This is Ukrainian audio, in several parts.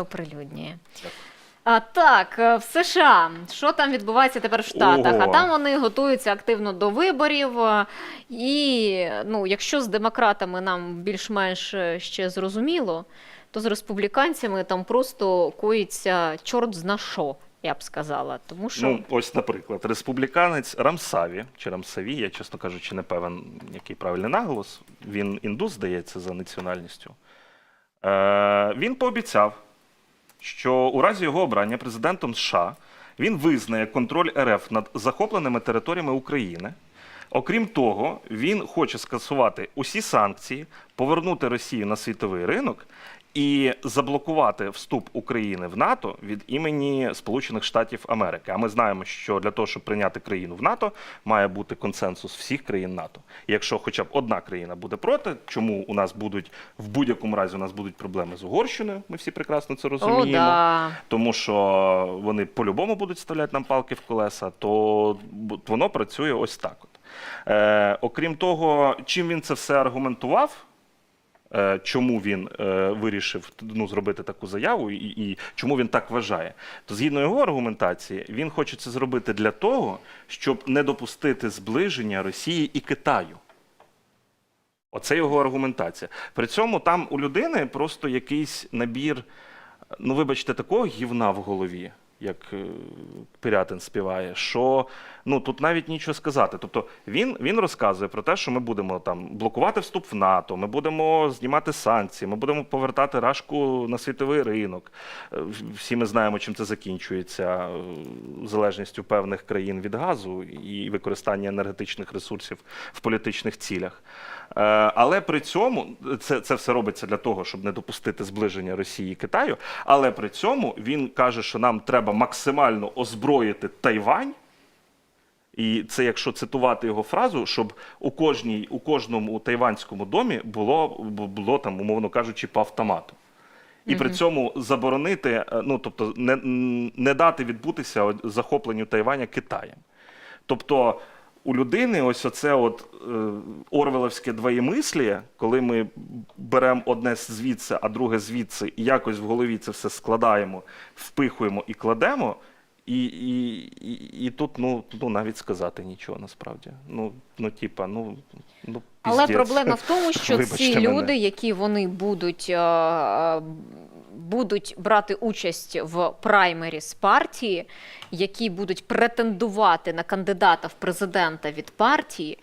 оприлюднює. А, так, е, в США. Що там відбувається тепер в Штатах? А там вони готуються активно до виборів. е, І ну, якщо з демократами нам більш-менш е, ще зрозуміло, то з республіканцями там просто коїться чорт зна що, я б сказала. Тому що Ну, ось, наприклад, республіканець Рамсаві чи Рамсаві, я, чесно кажучи, не певен, який правильний наголос. Він індус, здається, за національністю. Е, він пообіцяв, що у разі його обрання президентом США він визнає контроль РФ над захопленими територіями України. Окрім того, він хоче скасувати усі санкції, повернути Росію на світовий ринок і заблокувати вступ України в НАТО від імені Сполучених Штатів Америки. А ми знаємо, що для того, щоб прийняти країну в НАТО, має бути консенсус всіх країн НАТО. І якщо хоча б одна країна буде проти, чому у нас будуть в будь-якому разі у нас будуть проблеми з Угорщиною? Ми всі прекрасно це розуміємо О, да. тому що вони по-любому будуть вставляти нам палки в колеса, то воно працює ось так. От. Е, окрім того, чим він це все аргументував, чому він е, вирішив ну, зробити таку заяву і, і чому він так вважає, то згідно його аргументації, він хоче це зробити для того, щоб не допустити зближення Росії і Китаю. Оце його аргументація. При цьому там у людини просто якийсь набір, ну вибачте, такого гівна в голові, як е, Пирятин співає, що ну тут навіть нічого сказати. Тобто він, він розказує про те, що ми будемо там блокувати вступ в НАТО, ми будемо знімати санкції, ми будемо повертати рашку на світовий ринок. Е, Всі ми знаємо, чим це закінчується е, залежністю певних країн від газу і використання енергетичних ресурсів в політичних цілях. Але при цьому це, це все робиться для того, щоб не допустити зближення Росії і Китаю. Але при цьому він каже, що нам треба максимально озброїти Тайвань. І це, якщо цитувати його фразу, щоб у кожній, у кожному тайванському домі було, було там, умовно кажучи, по автомату. І при цьому заборонити, е, ну тобто, не, не дати відбутися захопленню Тайваня Китаєм. Тобто у людини ось оце от е, орвеловське двоємисліє, коли ми беремо одне звідси, а друге звідси, і якось в голові це все складаємо, впихуємо і кладемо. І, і, і, і тут ну, ну навіть сказати нічого насправді. Ну, ну типа, ну, ну Але проблема в тому, що Вибачте ці мене. люди, які вони будуть, е, будуть брати участь в праймеріс партії, які будуть претендувати на кандидата в президента від партії.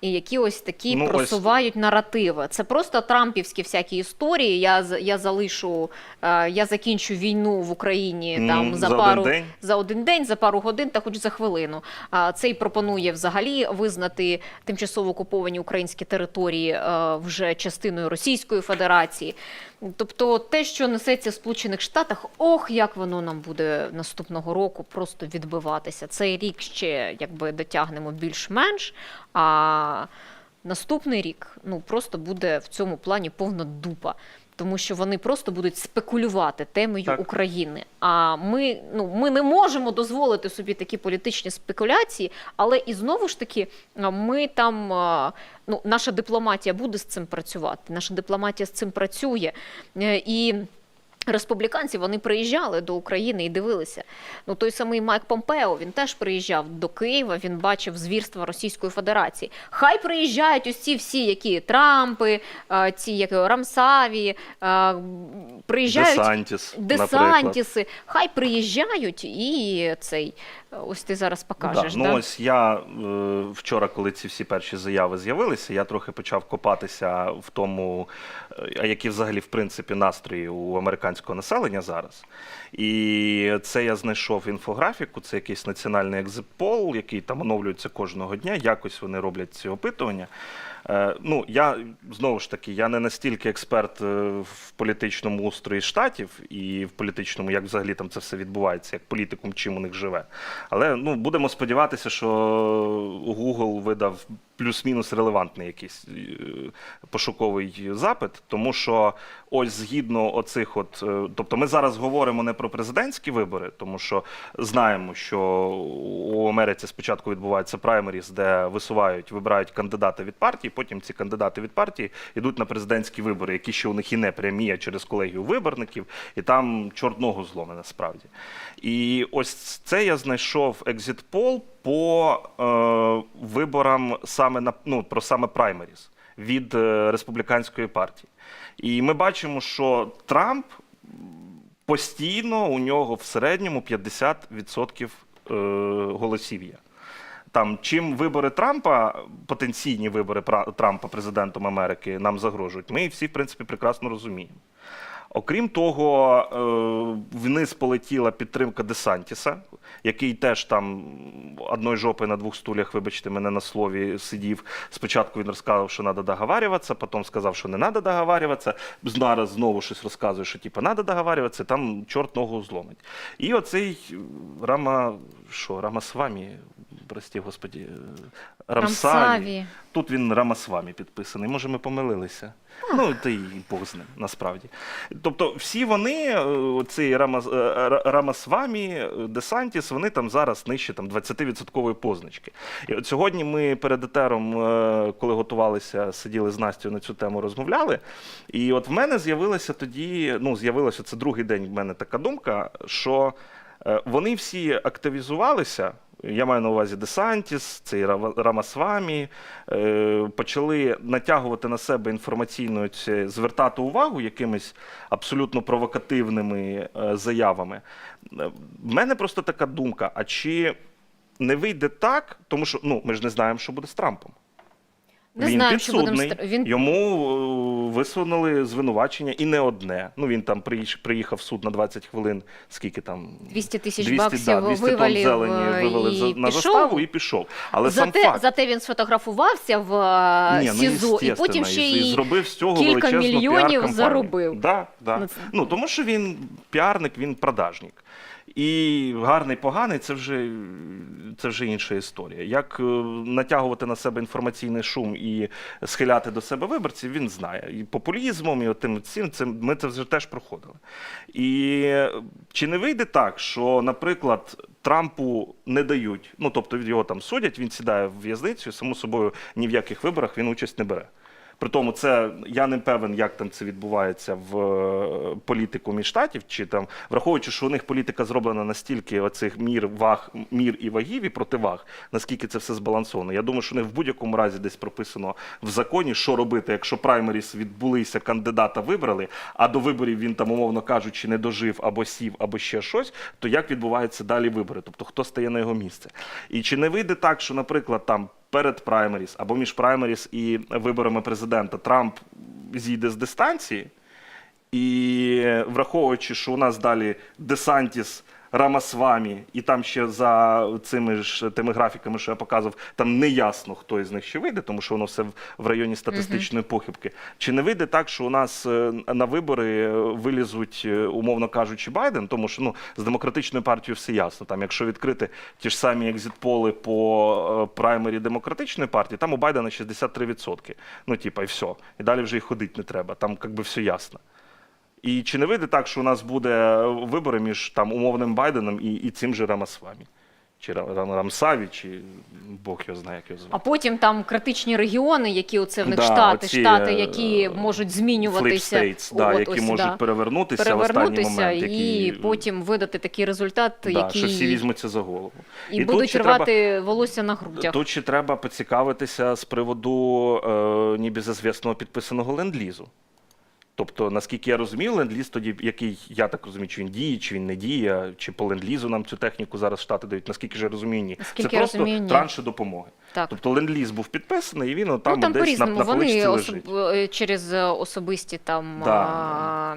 І які ось такі Ну, ось- просувають наративи. Це просто трампівські всякі історії. Я з- я залишу, е, я закінчу війну в Україні Ну, там за, за один пару день? за один день, за пару годин та хоч за хвилину. А цей пропонує взагалі визнати тимчасово окуповані українські території е, вже частиною Російської Федерації. Тобто, те, що несеться в Сполучених Штатах, ох, як воно нам буде наступного року просто відбиватися. Цей рік ще якби дотягнемо більш-менш. А наступний рік ну просто буде в цьому плані повна дупа. Тому що вони просто будуть спекулювати темою Так. України. А ми, ну, ми не можемо дозволити собі такі політичні спекуляції, але і знову ж таки, ми там, ну, наша дипломатія буде з цим працювати. Наша дипломатія з цим працює. Е, І республіканці вони приїжджали до України і дивилися. Ну, той самий Майк Помпео він теж приїжджав до Києва, він бачив звірства Російської Федерації. Хай приїжджають ось ці всі, які Трампи, ці як Рамсаві, приїжджають Десантіс, наприклад. десантіси, хай приїжджають і цей. Ось ти зараз покажеш. Да. Ну да? ось я е, вчора, коли ці всі перші заяви з'явилися, я трохи почав копатися в тому, е, які взагалі в принципі настрої у американського населення зараз. І це я знайшов інфографіку, це якийсь національний екзитпол, який там оновлюється кожного дня. Якось вони роблять ці опитування. Е, Ну, я знову ж таки, я не настільки експерт е, в політичному устрої штатів і в політичному, як взагалі там це все відбувається, як політикум чим у них живе. Але ну будемо сподіватися, що Google видав плюс-мінус релевантний якийсь е, пошуковий запит, тому що ось згідно оцих, от тобто, ми зараз говоримо не про президентські вибори, тому що знаємо, що у Америці спочатку відбувається праймеріс, де висувають, вибирають кандидата від партії, потім ці кандидати від партії йдуть на президентські вибори, які ще у них і не прямі, а через колегію виборників, і там чорт ногу зломе насправді. І ось це я знайшов екзит-пол по е, виборам саме на ну, про саме праймеріс від е, республіканської партії. І ми бачимо, що Трамп постійно у нього в середньому 50% е, голосів є. Там, чим вибори Трампа, потенційні вибори Трампа президентом Америки нам загрожують, ми всі, в принципі, прекрасно розуміємо. Окрім того, е, вниз полетіла підтримка Десантіса, який теж там одної жопи на двох стулях, вибачте, мене на слові сидів. Спочатку він розказав, що треба договарюватися, потім сказав, що не треба договарюватися. Зараз знову щось розказує, що типу, треба договарюватися, там чорт ногу зломить. І оцей Рама, що, Рамасвамі, прості господі, е, Рамсаві. Рамсаві. Тут він Рамасвамі підписаний. Може, ми помилилися. Ну, та й Бог з ним, насправді. Тобто, всі вони, е, оцей Рамас, е, Рамасвамі, Десантіс, вони там зараз нижче там, 20% позначки. І от сьогодні ми перед етером, коли готувалися, сиділи з Настю на цю тему, розмовляли. І от в мене з'явилася тоді, ну, з'явилося це другий день в мене така думка, що вони всі активізувалися. Я маю на увазі Десантіс, цей Рамасвамі, е, почали натягувати на себе інформаційно звертати увагу якимись абсолютно провокативними е, заявами. Е, В мене просто така думка: а чи не вийде так, тому що ну, ми ж не знаємо, що буде з Трампом. Не він будемо підсудний. стр- він Йому е, висунули звинувачення і не одне. Ну він там приїхав в суд на 20 хвилин. Скільки там 200 тисяч баксів да, 200 вивалів зелені е, вивели і на пішов. заставу і пішов. Але сам зате, факт. зате він сфотографувався в е, Ні, ну, СІЗО, і потім ще і, й зробив з цього кілька мільйонів заробив. Да, да. Ну, Ну, тому що він піарник, він продажник. І гарний, поганий це вже, це вже інша історія. Як е, натягувати на себе інформаційний шум і схиляти до себе виборців, він знає. І популізмом, і тим цим ми це вже теж проходили. І е, чи не вийде так, що, наприклад, Трампу не дають, ну тобто його там судять, він сідає в в'язницю, само собою ні в яких виборах він участь не бере. При тому, це я не певен, як там це відбувається в е, політикумі штатів, чи там враховуючи, що у них політика зроблена настільки оцих мір, ваг, мір і вагів і противаг, наскільки це все збалансовано. Я думаю, що них в будь-якому разі десь прописано в законі, що робити, якщо праймеріс відбулися, кандидата вибрали, а до виборів він там, умовно кажучи, не дожив або сів, або ще щось, то як відбуваються далі вибори? Тобто хто стає на його місце? І чи не вийде так, що, наприклад, там перед праймеріс або між праймеріс і виборами президента. Трамп зійде з дистанції, і враховуючи, що у нас далі Десантіс, Рамасвамі, і там ще за цими ж тими графіками, що я показував, там не ясно, хто із них ще вийде, тому що воно все в, районі статистичної похибки. Чи не вийде так, що у нас е, на вибори е, вилізуть, е, умовно кажучи, Байден, тому що ну з демократичною партією все ясно. Там, якщо відкрити ті ж самі екзитполи по праймері демократичної партії, там у Байдена 63%. Ну, типа, і все. І далі вже й ходити не треба. Там якби все ясно. І чи не вийде так, що у нас буде вибори між там умовним Байденом і, і цим же Рамасвамі? Чи Рамсаві, чи Бог його знає, як його звати. А потім там критичні регіони, які оце в них Да, штати, оці, штати, е, які можуть Flip змінюватися, states, да, от які ось, можуть да, перевернутися, в останній перевернутися момент. і які, потім видати такий результат, да, який що всі візьмуться за голову. і, тут будуть ще рвати волосся на грудях. Тут ще треба поцікавитися з приводу е, ніби зазвісного підписаного ленд-лізу. Тобто, наскільки я розумію, ленд-ліз тоді, який я так розумію, чи він діє, чи він не діє, чи по ленд-лізу нам цю техніку зараз штати дають. Наскільки ж я розумію, ні. Наскільки Це я просто розумію, ні. транші допомоги. Так. Тобто ленд-ліз був підписаний, і він от там, ну, там десь на, по-різному. на Вони поличці особ... лежить. е, через е, особисті там Да. а,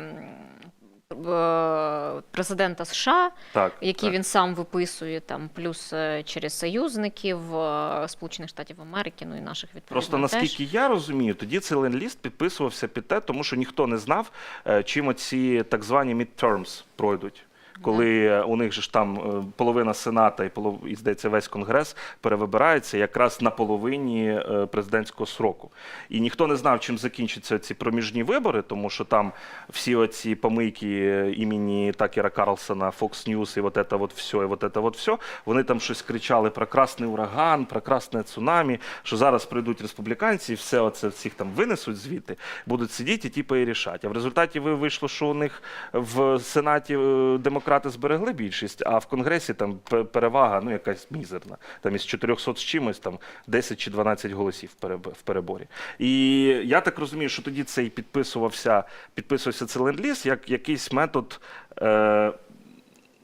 президента США, Так, які так. він сам виписує, там плюс е, через союзників е, Сполучених Штатів Америки, ну і наших відповідно Просто теж. наскільки я розумію, тоді цей ленд-ліст підписувався під те, тому що ніхто не знав, е, чим оці так звані midterms пройдуть. Коли у них же ж там е, половина сената і полов... і здається весь конгрес перевибирається якраз на половині е, президентського сроку. І ніхто не знав, чим закінчаться ці проміжні вибори, тому що там всі оці помийки е, імені Такера Карлсона, Fox News і вот это вот все, і вот это вот все, вони там щось кричали про красний ураган, про красне цунамі, що зараз прийдуть республіканці і все оце всіх там винесуть звідти, будуть сидіти і типу і рішати. А в результаті ви вийшло, що у них в Сенаті е, демократи зберегли більшість, а в Конгресі там перевага ну якась мізерна. Там із 400 з чимось там 10 чи 12 голосів в переборі. І я так розумію, що тоді це і підписувався, підписувався цей ленд-ліз як якийсь метод. Е,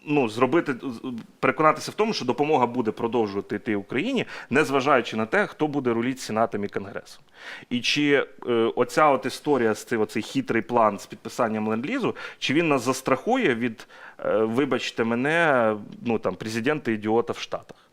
ну, зробити, переконатися в тому, що допомога буде продовжувати йти Україні, незважаючи на те, хто буде руліти Сенатом і Конгресом. І чи е, оця от історія з цим оцей хитрий план з підписанням ленд-лізу, чи він нас застрахує від, е, вибачте мене, ну там президента ідіота в Штатах?